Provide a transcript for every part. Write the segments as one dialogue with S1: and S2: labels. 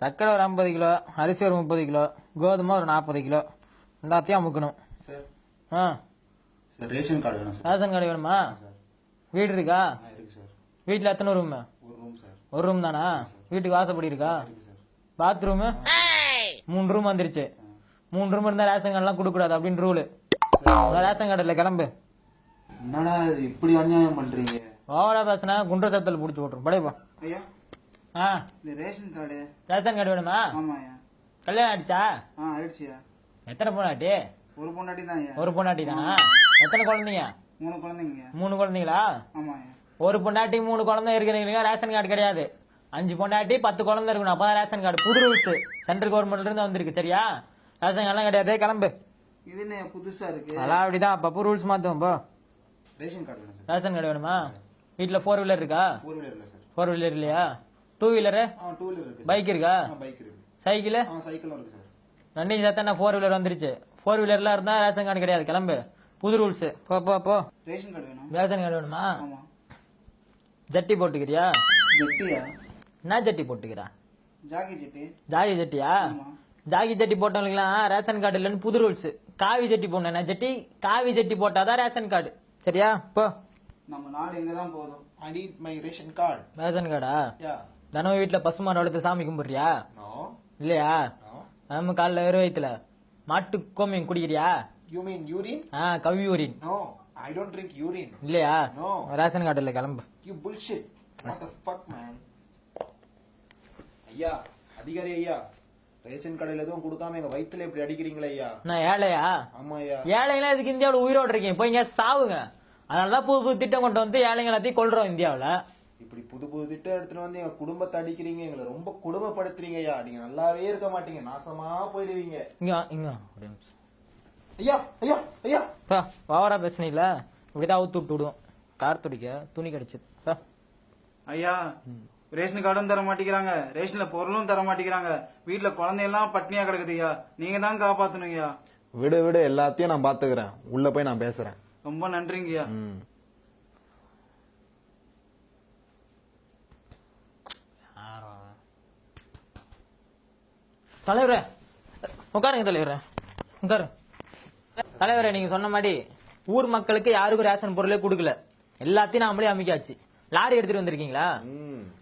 S1: சர்க்கரை ஒரு ஐம்பது கிலோ அரிசி ஒரு முப்பது கிலோ கோதுமை ஒரு நாற்பது கிலோ. எல்லாத்தையும் அமுக்கணும்.
S2: சார்.
S1: ஆ.
S2: சார் ரேஷன் கார்டு வேணும் சார்.
S1: ரேஷன் கார்டு வேணுமா? வீடு இருக்கா?
S2: இருக்கு சார்.
S1: வீட்டில் எத்தனை ரூம்
S2: ஒரு ரூம் சார்.
S1: ஒரு ரூம் தானா? வீட்டுக்கு வாசப்படி இருக்கா? பாத்ரூமு மூணு ரூம் வந்துருச்சு. மூணு ரூம் இருந்தா ரேஷன் கார்டுலாம் கொடுக்கக்கூடாது அப்படின்னு ரூலு ரேஷன் கார்டு இல்லை கிளம்பு.
S2: என்னடா இப்படி அநியாயம் பண்றீங்க?
S1: ஓவரா பேசினா குன்ற சத்தல் பிடிச்சி விட்ரும் படைப்பா
S2: ஐயா.
S1: ஆ.
S2: இந்த ரேஷன் கார்டு.
S1: ரேஷன் கார்டு வேணுமா?
S2: ஆமாய்யா.
S1: கல்யாணம் ஆயிடுச்சா?
S2: ஆ ஆயிடுச்சியா
S1: எத்தனை பொண்ணாட்டி?
S2: ஒரு பொண்டாட்டி தான்
S1: ஒரு பொண்ணாட்டி தானா? எத்தனை குழந்தைங்க?
S2: மூணு குழந்தைங்க.
S1: மூணு குழந்தைங்களா?
S2: ஆமாய்யா.
S1: ஒரு பொண்டாட்டி மூணு குழந்தை இருக்கிறீங்க ரேஷன் கார்டு கிடையாது. அஞ்சு பொண்டாட்டி பத்து குழந்தை இருக்கணும். அப்பதான் ரேஷன் கார்டு. புது ரூல்ஸ் சென்ட்ரல் கவர்மெண்ட்ல இருந்து வந்திருக்கு சரியா? ரேஷன் கார்டுலாம் கிடையாது. கிளம்பு.
S2: இது என்ன புதுசா இருக்கு?
S1: அதெல்லாம் அப்படிதான். அப்பப்போ ரூல்ஸ் மாத்துவோம் போ.
S2: ரேஷன் கார்டு
S1: ரேஷன் கார்டு வேணுமா? வீட்டில் ஃபோர் வீலர் இருக்கா?
S2: ஃபோர் வீலர்
S1: ஃபோர் வீலர் இல்லையா? டூ வீலரு
S2: டூ வீலர் இருக்கு.
S1: பைக் இருக்கா?
S2: பைக் இருக்கு.
S1: சைக்கிள்
S2: சைக்கிளும் இருக்கு சார்.
S1: நன்றி சத்தா ஃபோர் வீலர் வந்துருச்சு. ஃபோர் வீலர்லாம் இருந்தா ரேஷன் கார்டு கிடையாது. கிளம்பு. புது ரூல்ஸ் போ போ போ.
S2: ரேஷன் கார்டு வேணும்.
S1: ரேஷன் கார்டு வேணுமா? ஜட்டி போட்டுக்கிறியா?
S2: ஜெட்டியா?
S1: என்ன ஜட்டி போட்டுக்கிறா?
S2: ஜாக்கி ஜெட்டி.
S1: ஜாகி ஜட்டியா? ஜாகி ஜட்டி போட்டவங்களுக்குலாம் ரேஷன் கார்டு இல்லைன்னு புது ரூல்ஸ் காவி ஜட்டி போடணும். ஜட்டி? காவி ஜட்டி போட்டாதான் ரேஷன் கார்டு சரியா? போ.
S2: நம்ம நாடு எங்க தான் போதும் I need my ration card
S1: ration கார்டா தினமும் வீட்டில் பசுமாடு வளர்த்து சாமி கும்பிடுறியா? இல்லையா? நம்ம காலைல வெறும் வயிற்றுல மாட்டு கோமியம் குடிக்கிறியா?
S2: யூ மீன் யூரின்
S1: ஆ கவியூரின்
S2: no. I don't drink urine
S1: இல்லையா?
S2: நோ.
S1: ரேஷன் கார்டு இல்லை கிளம்பு.
S2: You bullshit what the fuck man ஐயா அதிகாரி ஐயா ரேஷன் கடையில் எதுவும் கொடுக்காம எங்க வயித்துல இப்படி அடிக்கிறீங்களே ஐயா?
S1: நான் ஏழையா?
S2: ஆமா ஐயா.
S1: ஏழைங்களாம் இதுக்கு இந்தியாவில் உயிரோடு இருக்கீங்க? போய் இங்க சாவுங்க. அதனால தான் புது புது திட்டம் கொண்டு வந்து ஏழைங்க எல்லாத்தையும் கொள்றோம் இந்தியாவில்.
S2: இப்படி புது புது திட்டம் எடுத்துட்டு வந்து எங்க குடும்பத்தை அடிக்கிறீங்க எங்களை ரொம்ப கொடுமைப்படுத்துறீங்க ஐயா நீங்க நல்லாவே இருக்க மாட்டீங்க நாசமா போயிடுவீங்க.
S1: இங்க இங்க வா, ஒரு நிமிஷம்.
S2: ஐயா ஐயா ஐயா.
S1: பா ஓவரா பேசுனீங்களா? இப்படிதான் அவுத்து விட்டு விடுவோம். கார் துடிக்க துணி கிடைச்சது. பா.
S3: ஐயா ரேஷன் கார்டும் தர மாட்டேங்கிறாங்க. ரேஷன்ல பொருளும் தர மாட்டேங்கிறாங்க. வீட்டுல குழந்தையெல்லாம் பட்னியா கிடக்குது ஐயா. நீங்க தான் காப்பாத்தணும் ஐயா.
S4: விடு விடு எல்லாத்தையும் நான் பாத்துக்கிறேன். உள்ள போய் நான் பேசுறேன்.
S3: ரொம்ப நன்றிங்க ஐயா
S4: ம்.
S1: தலைவரே. உட்காருங்க தலைவரே. உட்காரு. தலைவரே நீங்க சொன்ன மாதிரி ஊர் மக்களுக்கு யாருக்கும் ரேஷன் பொருளே கொடுக்கல. எல்லாத்தையும் நாமளே அமைக்காச்சு லாரி எடுத்துட்டு வந்திருக்கீங்களா.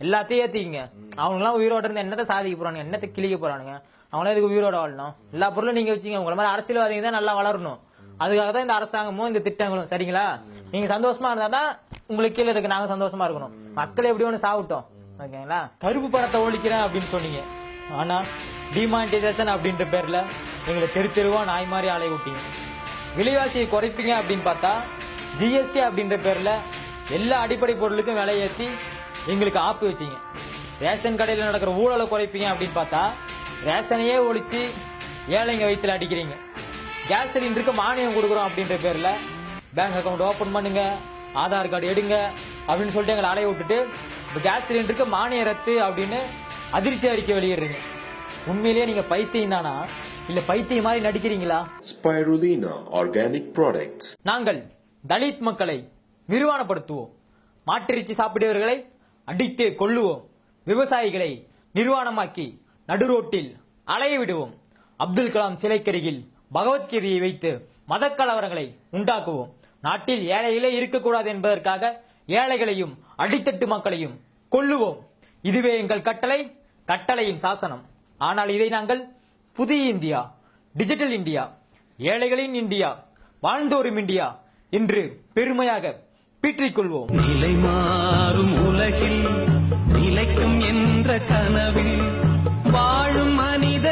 S1: எல்லாத்தையும் ஏத்திக்கிங்க. அவங்களாம் உயிரோட இருந்து என்னத்தை சாதிக்க போறானுங்க? என்னத்தை கிழிக்க போறானுங்க? அவங்களாம் இதுக்கு உயிரோட வாழணும்? எல்லா பொருளும் நீங்க வச்சீங்க உங்களை மாதிரி அரசியல்வாதிங்க தான் நல்லா வளரணும். அதுக்காக தான் இந்த அரசாங்கமும் இந்த திட்டங்களும். சரிங்களா? நீங்க சந்தோஷமா இருந்தா தான் உங்களுக்கு கீழே இருக்க. நாங்க சந்தோஷமா இருக்கணும். மக்கள் எப்படி ஒண்ணு சாப்பிட்டோம் ஓகேங்களா? கருப்பு படத்தை ஒழிக்கிறேன் அப்படின்னு சொன்னீங்க. ஆனால் டிமானிட்டைசேஷன் அப்படின்ற பேரில் எங்களை தெரு தெருவா நாய் மாதிரி ஆலை விட்டீங்க விலைவாசியை குறைப்பீங்க அப்படின்னு பார்த்தா ஜிஎஸ்டி அப்படின்ற பேரில் எல்லா அடிப்படை பொருளுக்கும் விலை எங்களுக்கு ஆப்பு வச்சிங்க. ரேஷன் கடையில் நடக்கிற ஊழலை குறைப்பீங்க அப்படின்னு பார்த்தா ரேஷனையே ஒழித்து ஏழைங்க வயிற்றில் அடிக்கிறீங்க. கேஸ் சிலிண்டருக்கு மானியம் கொடுக்குறோம் அப்படின்ற பேரில் பேங்க் அக்கௌண்ட் ஓப்பன் பண்ணுங்க ஆதார் கார்டு எடுங்க அப்படின்னு சொல்லிட்டு எங்களை அலைய விட்டுட்டு இப்போ கேஸ் சிலிண்டருக்கு மானிய ரத்து அப்படின்னு அதிர்ச்சி அறிக்கை வெளியிடுறீங்க உண்மையிலேயே நீங்க பைத்தியம் தானா? இல்ல பைத்தியம் மாதிரி நடிக்கிறீங்களா?
S5: Spirulina Organic Products.
S1: நாங்கள் தலித் மக்களை நிர்வாணப்படுத்துவோம். மாட்டிறைச்சி சாப்பிடுவர்களை அடித்து கொள்ளுவோம் விவசாயிகளை நிர்வாணமாக்கி நடுரோட்டில் அலைய விடுவோம். அப்துல் கலாம் சிலைக்கருகில் பகவத்கீதையை வைத்து மதக்கலவரங்களை உண்டாக்குவோம். நாட்டில் ஏழைகளே இருக்கக்கூடாது என்பதற்காக ஏழைகளையும் அடித்தட்டு மக்களையும் கொல்லுவோம். இதுவே எங்கள் கட்டளை. கட்டளையின் சாசனம். ஆனால் இதை நாங்கள் புதிய இந்தியா டிஜிட்டல் இந்தியா ஏழைகளின் இந்தியா வாழ்ந்தோரும் இந்தியா என்று பெருமையாக பீற்றிக்கொள்வோம்
S6: நிலை மாறும் உலகில் நிலைக்கும் என்ற கனவில் வாழும் மனித